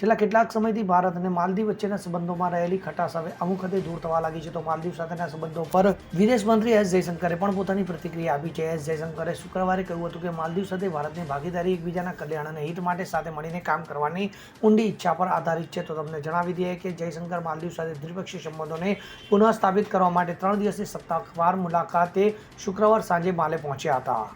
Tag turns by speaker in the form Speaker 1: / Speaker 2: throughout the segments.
Speaker 1: છેલ્લા કેટલાક સમયથી ભારત અને માલદીવ વચ્ચેના સંબંધોમાં રહેલી ખટાશ હવે અમુક હદે દૂર થવા લાગી છે તો માલદીવ સાથેના સંબંધો પર વિદેશ મંત્રી એસ જયશંકરે પણ પોતાની પ્રતિક્રિયા આપી છે. એસ જયશંકરે શુક્રવારે કહ્યું હતું કે માલદીવ સાથે ભારતની ભાગીદારી એકબીજાના કલ્યાણ અને હિત માટે સાથે મળીને કામ કરવાની ઊંડી ઈચ્છા પર આધારિત છે. તો તમને જણાવી દઈએ કે જયશંકર માલદીવ સાથે દ્વિપક્ષીય સંબંધોને પુનઃ સ્થાપિત કરવા માટે ત્રણ દિવસની સત્તાવાર મુલાકાતે શુક્રવાર સાંજે માલે પહોંચ્યા હતા.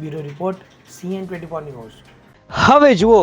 Speaker 1: Bureau report, CN twenty four news.
Speaker 2: હવે જુઓ